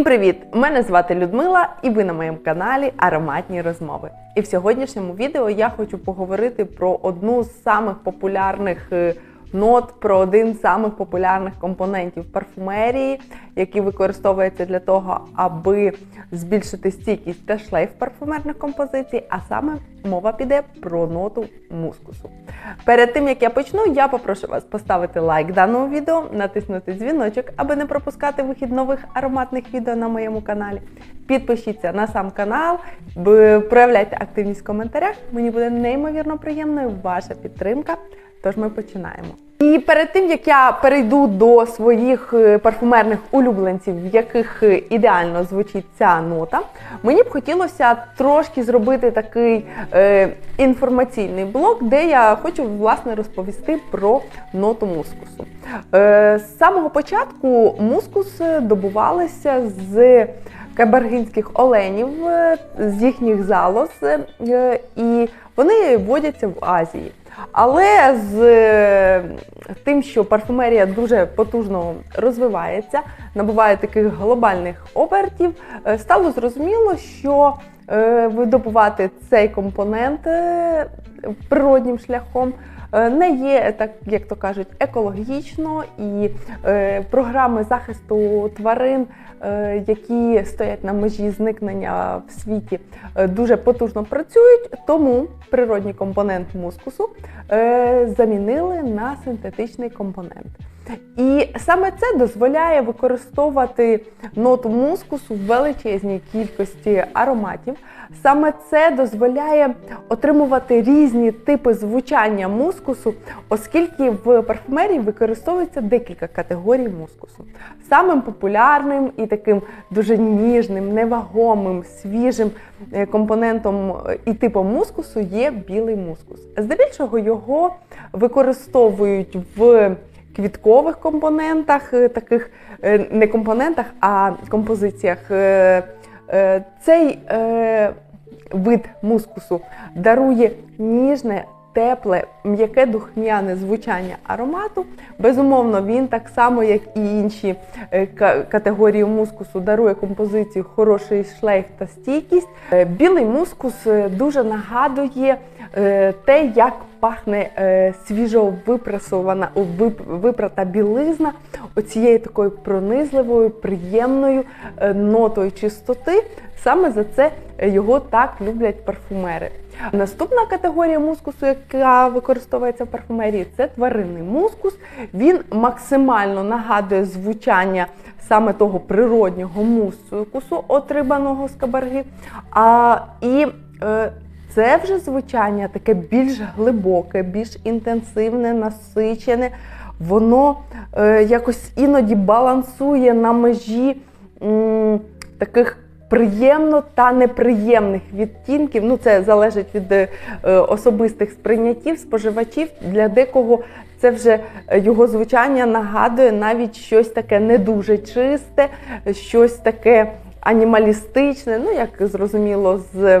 Всім привіт! Мене звати Людмила, і ви на моєму каналі Ароматні розмови. І в сьогоднішньому відео я хочу поговорити про одну з самих популярних е, нот, про один з самих популярних компонентів парфумерії, який використовується для того, аби збільшити стійкість та шлейф парфумерних композицій, а саме мова піде про ноту мускусу. Перед тим як я почну, я попрошу вас поставити лайк даному відео, натиснути дзвіночок, аби не пропускати вихід нових ароматних відео на моєму каналі. Підпишіться на сам канал, проявляйте активність в коментарях. Мені буде неймовірно приємною ваша підтримка. Тож ми починаємо. І перед тим як я перейду до своїх е, парфумерних улюбленців, в яких е, ідеально звучить ця нота, мені б хотілося трошки зробити такий е, інформаційний блок, де я хочу власне розповісти про ноту мускусу. Е, з самого початку мускус добувалися з кабаргинських оленів, е, з їхніх залоз, е, і вони водяться в Азії. Але з е, тим, що парфумерія дуже потужно розвивається, набуває таких глобальних обертів, е, стало зрозуміло, що е, видобувати цей компонент природнім шляхом не є так, як то кажуть, екологічно. І програми захисту тварин, які стоять на межі зникнення в світі, е, дуже потужно працюють. Тому природній компонент мускусу е, замінили на синтетичний компонент. І саме це дозволяє використовувати ноту мускусу в величезній кількості ароматів. Саме це дозволяє отримувати різні типи звучання мускусу, оскільки в парфумерії використовується декілька категорій мускусу. Самим популярним і таким дуже ніжним, невагомим, свіжим е, компонентом е, і типом мускусу є білий мускус. Здебільшого його використовують в квіткових компонентах, е, таких е, не компонентах, а композиціях. Е, Цей вид мускусу дарує ніжне, тепле, м'яке духмяне звучання аромату. Безумовно, він так само, як і інші е, категорії мускусу, дарує композицію хороший шлейф та стійкість. Е, Білий мускус е, дуже нагадує те, як пахне свіжо випрасована, випрата білизна оцією такою пронизливою, приємною нотою чистоти. Саме за це його так люблять парфумери. Наступна категорія мускусу, яка використовується в парфумерії, це тваринний мускус. Він максимально нагадує звучання саме того природнього мускусу, отриманого з кабарги. А, і е, це вже звучання таке більш глибоке, більш інтенсивне, насичене. Воно е, якось іноді балансує на межі м, таких приємно та неприємних відтінків. Ну, це залежить від е, особистих сприйняттів споживачів. Для декого це вже е, його звучання нагадує навіть щось таке не дуже чисте, щось таке анімалістичне, ну як зрозуміло, з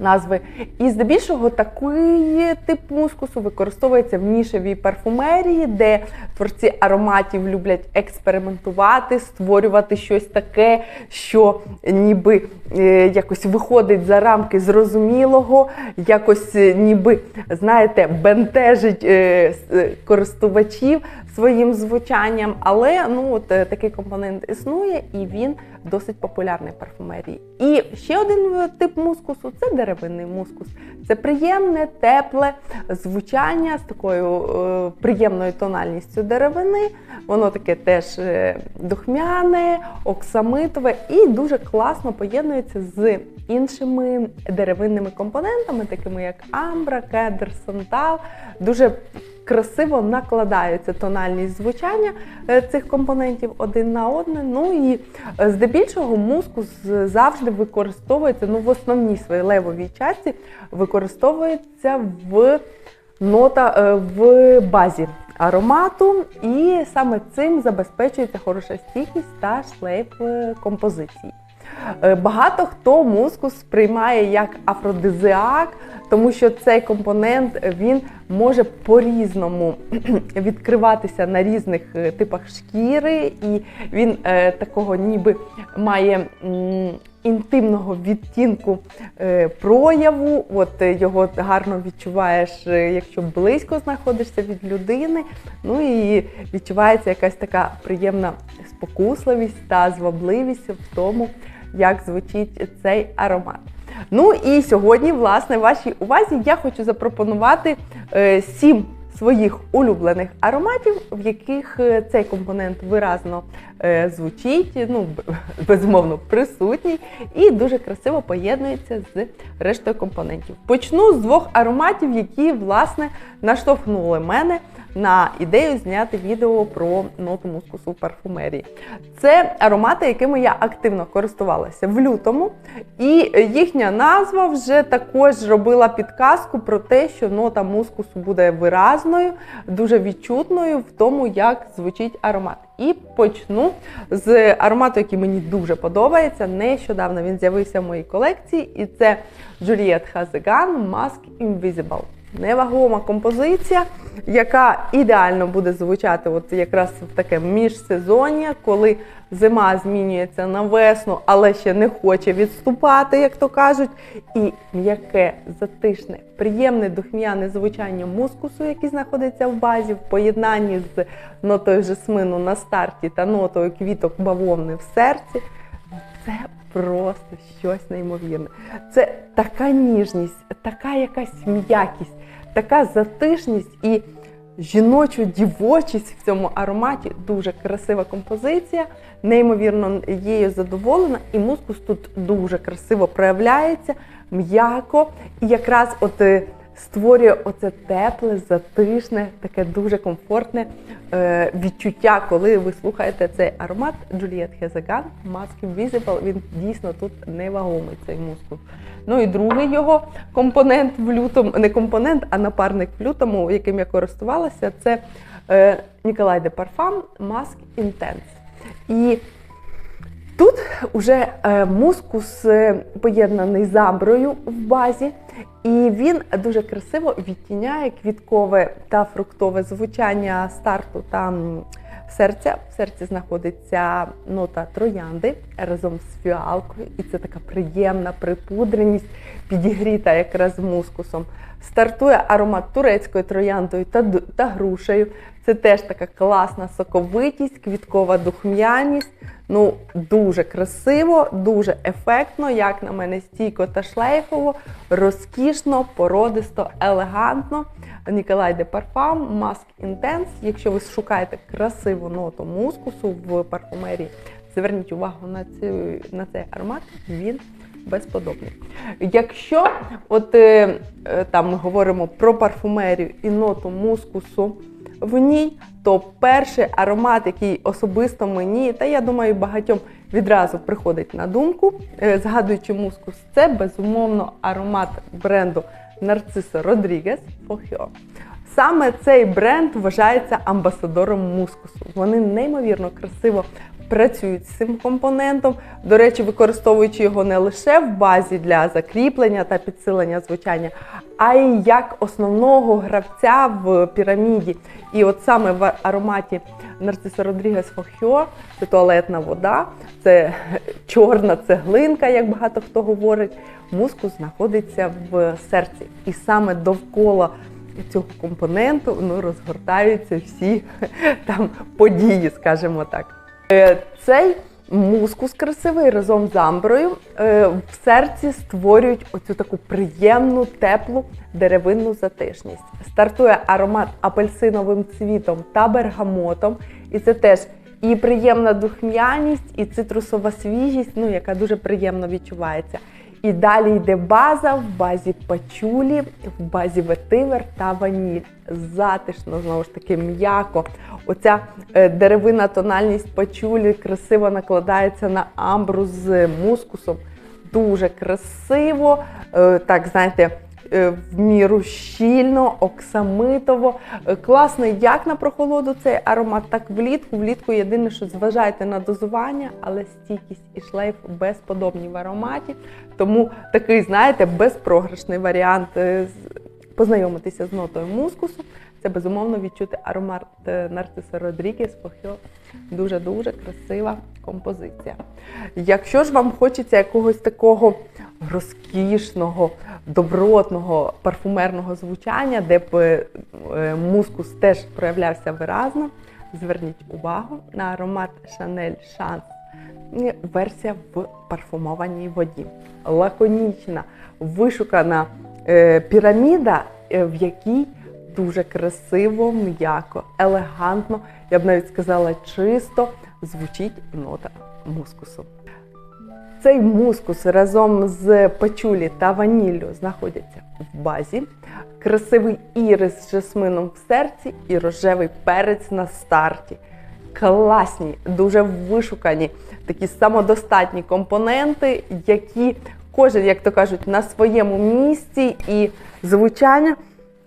назви. І здебільшого такий тип мускусу використовується в нішевій парфумерії, де творці ароматів люблять експериментувати, створювати щось таке, що ніби е, якось виходить за рамки зрозумілого, якось е, ніби, знаєте, бентежить е, користувачів своїм звучанням. Але ну, от, е, такий компонент існує і він досить популярний в парфумерії. І ще один е, тип мускусу це деревинний мускус. Це приємне, тепле звучання з такою е, приємною тональністю деревини. Воно таке теж е, духмяне, оксамитове і дуже класно поєднується з іншими деревинними компонентами, такими як амбра, кедр, сантал. Дуже красиво накладається тональність звучання е, цих компонентів один на одне. Ну і е, здебільшого мускус завжди використовується, ну в основній своїй левовій часті використовується в нота е, в базі аромату, і саме цим забезпечується хороша стійкість та шлейф композиції. Багато хто мускус сприймає як афродизіак, тому що цей компонент він може по-різному відкриватися на різних е, типах шкіри, і він е, такого ніби має інтимного відтінку е, прояву. От е, його гарно відчуваєш, е, якщо близько знаходишся від людини. Ну і відчувається якась така приємна спокусливість та звабливість в тому, як звучить цей аромат. Ну і сьогодні, власне, вашій увазі я хочу запропонувати е, сім своїх улюблених ароматів, в яких е, цей компонент виразно е, звучить, ну безумовно присутній, і дуже красиво поєднується з рештою компонентів. Почну з двох ароматів, які власне наштовхнули мене на ідею зняти відео про ноту мускусу в парфумерії. Це аромати, якими я активно користувалася в лютому, і їхня назва вже також робила підказку про те, що нота мускусу буде виразною, дуже відчутною в тому, як звучить аромат. І почну з аромату, який мені дуже подобається. Нещодавно він з'явився в моїй колекції, і це Juliette Hazegan Mask Invisible. Невагома композиція, яка ідеально буде звучати от якраз в таке міжсезоння, коли зима змінюється на весну, але ще не хоче відступати, як то кажуть. І м'яке, затишне, приємне духм'яне звучання мускусу, який знаходиться в базі, в поєднанні з нотою жасмину на старті та нотою квіток бавовни в серці. Це просто щось неймовірне. Це така ніжність, така якась м'якість, така затишність і жіночу дівочість в цьому ароматі. Дуже красива композиція, неймовірно її задоволена, і мускус тут дуже красиво проявляється, м'яко, і якраз от. Створює оце тепле, затишне, таке дуже комфортне е, відчуття, коли ви слухаєте цей аромат Juliette Hazegan Mask Invisible. Він дійсно тут невагомий цей мускус. Ну і другий його компонент в лютому, не компонент, а напарник в лютому, яким я користувалася, це е, Nicolai de Parfum Mask Intense. І Тут уже е, мускус е, поєднаний з амброю в базі, і він дуже красиво відтіняє квіткове та фруктове звучання старту та серця. Серці знаходиться нота троянди разом з фіалкою, і це така приємна припудреність, підігріта якраз мускусом. Стартує аромат турецькою трояндою та, та грушею. Це теж така класна соковитість, квіткова духм'яність. Ну, дуже красиво, дуже ефектно, як на мене, стійко та шлейфово, розкішно, породисто, елегантно. Ніколай де Парфам, Mask Intense. Якщо ви шукаєте красиву ноту мускусу в парфумерії, зверніть увагу на, цю, на цей аромат, він безподобний. Якщо от е, е, там ми говоримо про парфумерію і ноту мускусу в ній, то перший аромат, який особисто мені, та я думаю, багатьом відразу приходить на думку, е, згадуючи мускус, це безумовно аромат бренду Нарцисо Родрігес Фохіо. Саме цей бренд вважається амбасадором мускусу. Вони неймовірно красиво працюють з цим компонентом. До речі, використовуючи його не лише в базі для закріплення та підсилення звучання, а й як основного гравця в піраміді. І от саме в ароматі Нарцисо Родрігес Фохьо це туалетна вода, це чорна цеглинка, як багато хто говорить. Мускус знаходиться в серці. І саме довкола цього компоненту ну, розгортаються всі там події, скажімо так. Е, Цей мускус красивий разом з амброю е, в серці створюють оцю таку приємну, теплу деревинну затишність. Стартує аромат апельсиновим цвітом та бергамотом, і це теж і приємна духмяність, і цитрусова свіжість, ну яка дуже приємно відчувається. І далі йде база в базі пачулі, в базі ветивер та ваніль. Затишно, знову ж таки, м'яко. Оця е, деревина тональність пачулі красиво накладається на амбру з мускусом. Дуже красиво, е, так знаєте, в міру щільно, оксамитово. Е, Класний як на прохолоду цей аромат, так влітку. Влітку єдине, що зважайте на дозування, але стійкість і шлейф безподобні в ароматі. Тому такий, знаєте, безпрограшний варіант е, познайомитися з нотою мускусу. Це безумовно відчути аромат е, Нарциса Родрігес Похьо. Дуже-дуже красива композиція. Якщо ж вам хочеться якогось такого розкішного, добротного парфумерного звучання, де б е, мускус теж проявлявся виразно, зверніть увагу на аромат Chance. Е, Версія в парфумованій воді. Лаконічна, вишукана е, піраміда, в якій дуже красиво, м'яко, елегантно, я б навіть сказала, чисто звучить нота мускусу. Цей мускус разом з пачулі та ваніллю знаходяться в базі. Красивий ірис з жасмином в серці і рожевий перець на старті. Класні, дуже вишукані, такі самодостатні компоненти, які кожен, як то кажуть, на своєму місці і звучання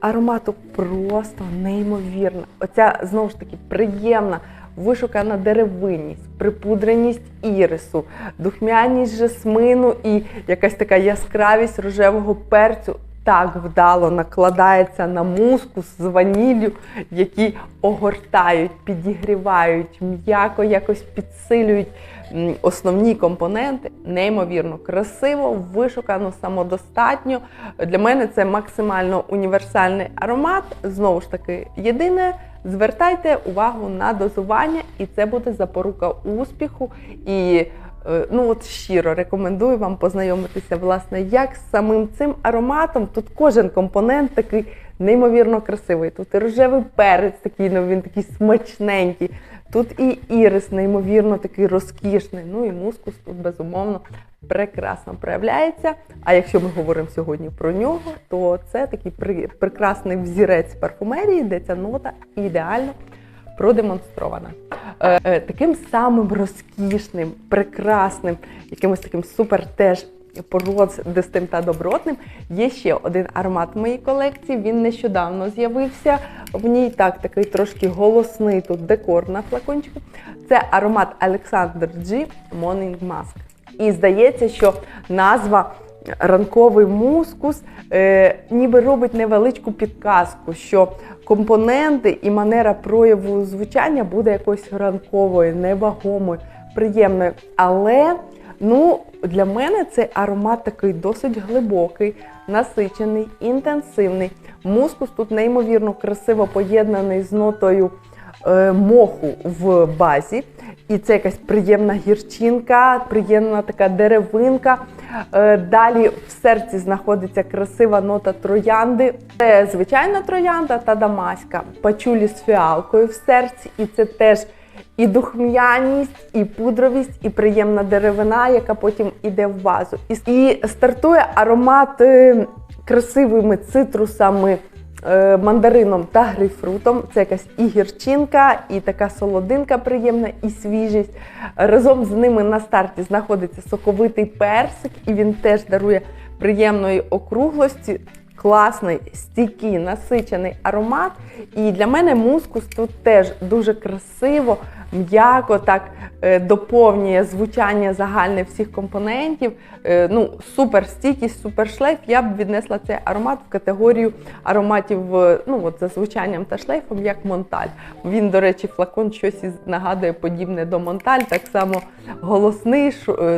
аромату просто неймовірно. Оця знову ж таки приємна, вишукана деревинність, припудреність ірису, духмяність жасмину і якась така яскравість рожевого перцю. Так вдало накладається на мускус з ваніллю, які огортають, підігрівають, м'яко якось підсилюють основні компоненти. Неймовірно красиво, вишукано, самодостатньо. Для мене це максимально універсальний аромат. Знову ж таки, єдине, звертайте увагу на дозування, і це буде запорука успіху. І ну от щиро рекомендую вам познайомитися власне як з самим цим ароматом. Тут кожен компонент такий неймовірно красивий. Тут і рожевий перець такий, ну він такий смачненький. Тут і ірис неймовірно такий розкішний. Ну і мускус тут безумовно прекрасно проявляється. А якщо ми говоримо сьогодні про нього, то це такий прекрасний взірець парфумерії, де ця нота ідеально продемонстрована. Е, е, таким самим розкішним, прекрасним, якимось таким супер теж породистим та добротним. Є ще один аромат в моїй колекції. Він нещодавно з'явився. В ній так такий трошки голосний тут декор на флакончику. Це аромат Alexander G Morning Mask. І здається, що назва ранковий мускус е, ніби робить невеличку підказку, що компоненти і манера прояву звучання буде якоюсь ранковою, невагомою, приємною. Але ну, для мене цей аромат такий досить глибокий, насичений, інтенсивний. Мускус тут неймовірно красиво поєднаний з нотою е, моху в базі. І це якась приємна гірчинка, приємна така деревинка. Е, Далі в серці знаходиться красива нота троянди. Це звичайна троянда та дамаська, пачулі з фіалкою в серці, і це теж і духм'яність, і пудровість, і приємна деревина, яка потім іде в базу. І, стартує аромат е, красивими цитрусами мандарином та грейпфрутом. Це якась і гірчинка, і така солодинка приємна, і свіжість. Разом з ними на старті знаходиться соковитий персик, і він теж дарує приємної округлості. Класний, стійкий, насичений аромат. І для мене мускус тут теж дуже красиво, м'яко так е, доповнює звучання загальне всіх компонентів. Е, ну, супер стійкість, супер шлейф. Я б віднесла цей аромат в категорію ароматів е, ну, от, за звучанням та шлейфом, як Монталь. Він, до речі, флакон щось нагадує подібне до Монталь, так само голосний,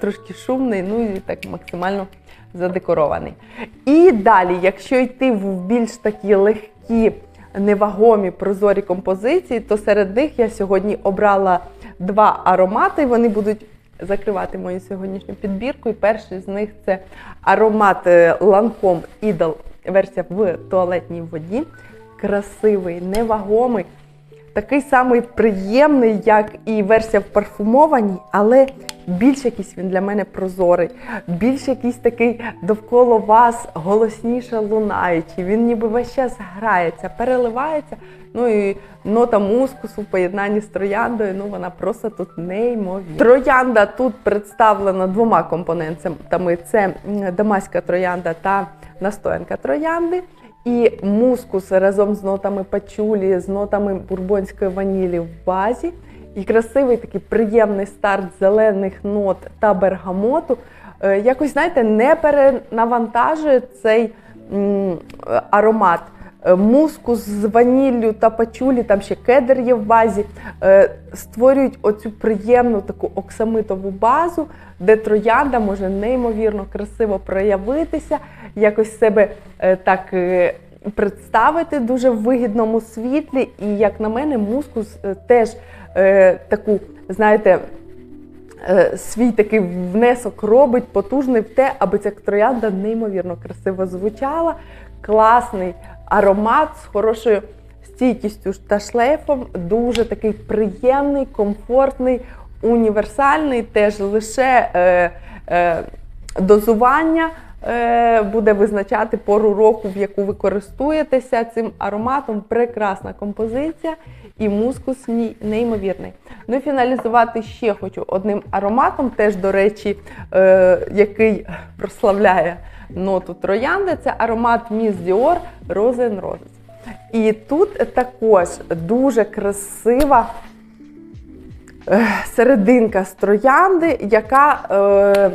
трошки шумний, ну і так максимально задекорований. І далі, якщо йти в більш такі легкі, невагомі прозорі композиції, то серед них я сьогодні обрала два аромати. Вони будуть закривати мою сьогоднішню підбірку. І перший з них це аромат е, Lancome Idol, версія в туалетній воді. Красивий, невагомий. Такий самий приємний, як і версія в парфумованій, але більш якийсь він для мене прозорий, більш якийсь такий довкола вас голосніше лунаючий. Він ніби весь час грається, переливається. Ну і нота мускусу в поєднанні з трояндою, ну вона просто тут неймовірна. Троянда тут представлена двома компонентами: це дамаська троянда та настоянка троянди. І мускус разом з нотами пачулі, з нотами бурбонської ванілі в базі. І красивий такий приємний старт зелених нот та бергамоту. Е, Якось, знаєте, не перенавантажує цей е, аромат. Е, Мускус з ваніллю та пачулі, там ще кедр є в базі, е, створюють оцю приємну таку оксамитову базу, де троянда може неймовірно красиво проявитися, якось себе е, так представити дуже в вигідному світлі. І, як на мене, мускус теж таку, знаєте, свій такий внесок робить потужний в те, аби ця троянда неймовірно красиво звучала. Класний аромат з хорошою стійкістю та шлейфом, дуже такий приємний, комфортний, універсальний, теж лише е, е, дозування. е, Буде визначати пору року, в яку ви користуєтеся цим ароматом. Прекрасна композиція і мускус неймовірний. Ну і фіналізувати ще хочу одним ароматом, теж, до речі, е, який прославляє ноту троянди. Це аромат Dior Rose and Roses. І тут також дуже красива е, серединка з троянди, яка е,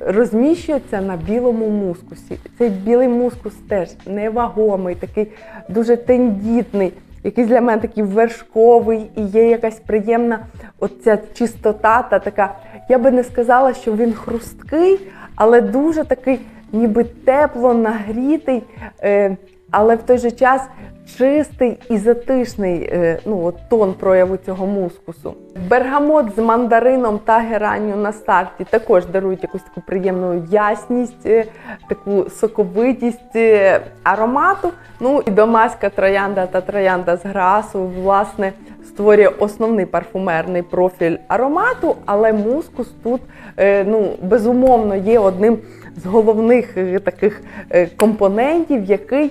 розміщується на білому мускусі. Цей білий мускус теж невагомий, такий дуже тендітний, якийсь для мене такий вершковий, і є якась приємна оця чистота та така. Я би не сказала, що він хрусткий, але дуже такий, ніби тепло нагрітий, е, але в той же час чистий і затишний е, ну, от тон прояву цього мускусу. Бергамот з мандарином та геранню на старті також дарують якусь таку приємну ясність, е, таку соковитість аромату. Ну і домаська троянда та троянда з грасу, власне, створює основний парфумерний профіль аромату, але мускус тут е, ну, безумовно є одним з головних е, таких е, компонентів, який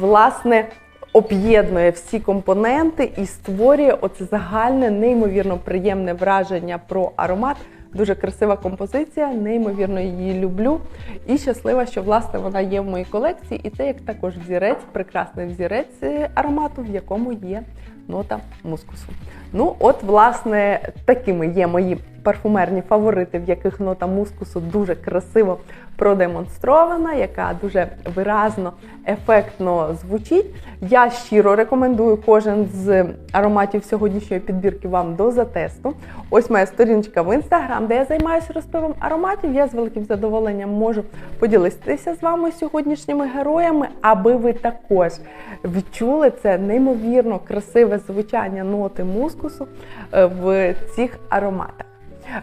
власне об'єднує всі компоненти і створює оце загальне, неймовірно приємне враження про аромат. Дуже красива композиція, неймовірно її люблю. І щаслива, що власне вона є в моїй колекції. І це як також взірець, прекрасний взірець аромату, в якому є нота мускусу. Ну, от, власне, такими є мої парфумерні фаворити, в яких нота мускусу дуже красиво продемонстрована, яка дуже виразно, ефектно звучить. Я щиро рекомендую кожен з ароматів сьогоднішньої підбірки вам до затесту. Ось моя сторіночка в інстаграм, де я займаюся розпивом ароматів. Я з великим задоволенням можу поділитися з вами сьогоднішніми героями, аби ви також відчули це неймовірно красиве звучання ноти мускусу е, в цих ароматах.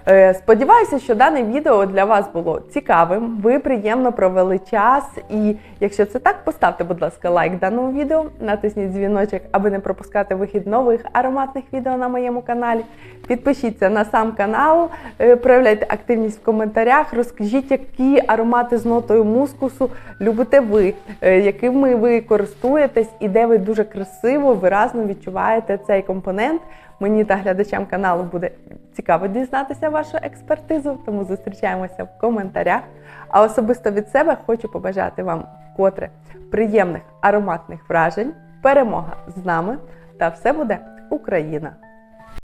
Е, Сподіваюся, що дане відео для вас було цікавим. Ви приємно провели час. І якщо це так, поставте, будь ласка, лайк даному відео, натисніть дзвіночок, аби не пропускати вихід нових ароматних відео на моєму каналі. Підпишіться на сам канал, е, проявляйте активність в коментарях, розкажіть, які аромати з нотою мускусу любите ви, е, якими ви користуєтесь і де ви дуже красиво, виразно відчуваєте цей компонент. Мені та глядачам каналу буде цікаво дізнатися вашу експертизу, тому зустрічаємося в коментарях. А особисто від себе хочу побажати вам вкотре приємних ароматних вражень, перемога з нами та все буде Україна!